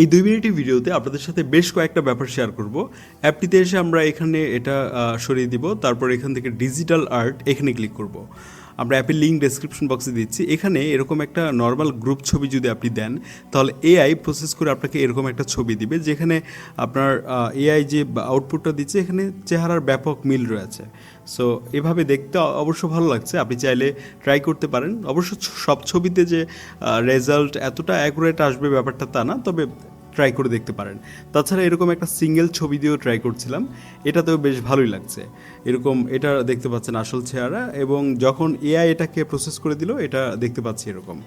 এই দুই মিনিটের ভিডিওতে আপনাদের সাথে বেশ কয়েকটা ব্যাপার শেয়ার করব। অ্যাপটিতে এসে আমরা এখানে এটা সরিয়ে দিব, তারপর এখান থেকে ডিজিটাল আর্ট এখানে ক্লিক করব। আমরা অ্যাপের লিঙ্ক ডেসক্রিপশন বক্সে দিচ্ছি। এখানে এরকম একটা নর্মাল গ্রুপ ছবি যদি আপনি দেন, তাহলে এআই প্রসেস করে আপনাকে এরকম একটা ছবি দিবে, যেখানে আপনার এআই যে আউটপুটটা দিচ্ছে, এখানে চেহারার ব্যাপক মিল রয়েছে। সো এভাবে দেখতে অবশ্য ভালো লাগছে। আপনি চাইলে ট্রাই করতে পারেন। অবশ্য সব ছবিতে যে রেজাল্ট এতটা অ্যাকুরেট আসবে ব্যাপারটা তা না, তবে ট্রাই করে দেখতে পারেন। তাছাড়া এরকম একটা সিঙ্গেল ছবি দিয়েও ট্রাই করছিলাম। এটাতেও বেশ ভালোই লাগছে। এরকম এটা দেখতে পাচ্ছেন আসল চেহারা এবং যখন এআই এটাকে প্রসেস করে দিল, এটা দেখতে পাচ্ছি এরকম।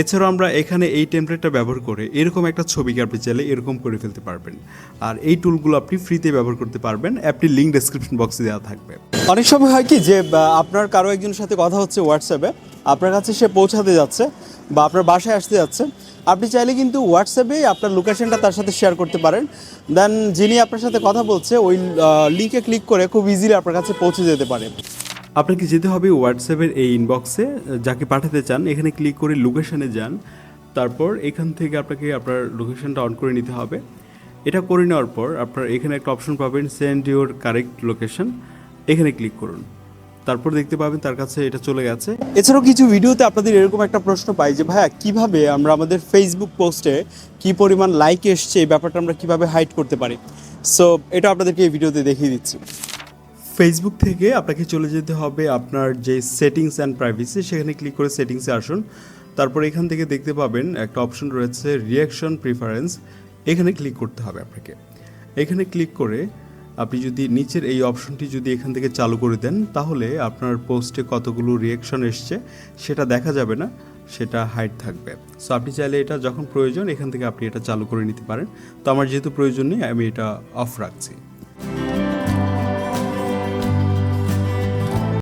এছাড়াও আমরা এখানে এই টেমপ্লেটটা ব্যবহার করে এরকম একটা ছবিকে আপনি চাইলে এরকম করে ফেলতে পারবেন। আর এই টুলগুলো আপনি ফ্রিতে ব্যবহার করতে পারবেন। অ্যাপটির লিঙ্ক ডেসক্রিপশন বক্সে দেওয়া থাকবে। অনেক সময় হয় কি যে আপনার কারও একজনের সাথে কথা হচ্ছে হোয়াটসঅ্যাপে আপনার কাছে সে পৌঁছাতে যাচ্ছে বা আপনার বাসায় আসতে যাচ্ছে। আপনি চাইলে কিন্তু হোয়াটসঅ্যাপে আপনার লোকেশনটা তার সাথে শেয়ার করতে পারেন। দেন যিনি আপনার সাথে কথা বলছে, ওই লিঙ্কে ক্লিক করে খুব ইজিলি আপনার কাছে পৌঁছে যেতে পারে। আপনাকে যেতে হবে হোয়াটসঅ্যাপের এই ইনবক্সে যাকে পাঠাতে চান, এখানে ক্লিক করে লোকেশনে যান। তারপর এখান থেকে আপনাকে আপনার লোকেশনটা অন করে নিতে হবে। এটা করে নেওয়ার পর আপনার এখানে একটা অপশন পাবেন সেন্ড ইউর কারেক্ট লোকেশন এখানে ক্লিক করুন। তারপর দেখতে পাবেন তার কাছে এটা চলে গেছে। এছাড়াও কিছু ভিডিওতে আপনাদের এরকম একটা প্রশ্ন পাই যে ভাইয়া কীভাবে আমরা আমাদের ফেসবুক পোস্টে কি পরিমাণ লাইক এসছে এই ব্যাপারটা আমরা কীভাবে হাইড করতে পারি? সো এটা আপনাদেরকে এই ভিডিওতে দেখিয়ে দিচ্ছি। ফেসবুক থেকে আপনাকে চলে যেতে হবে আপনার যে সেটিংস অ্যান্ড প্রাইভেসি সেখানে ক্লিক করে সেটিংসে আসুন। তারপর এখান থেকে দেখতে পাবেন একটা অপশন রয়েছে রিয়াকশন প্রিফারেন্স এখানে ক্লিক করতে হবে আপনাকে। এখানে ক্লিক করে আপনি যদি নিচের এই অপশনটি যদি এখান থেকে চালু করে দেন, তাহলে আপনার পোস্টে কতগুলো রিয়েকশন এসছে সেটা দেখা যাবে না, সেটা হাইট থাকবে। সো আপনি চাইলে এটা যখন প্রয়োজন, এখান থেকে আপনি এটা চালু করে নিতে পারেন। তো আমার যেহেতু প্রয়োজন নেই, আমি এটা অফ রাখছি।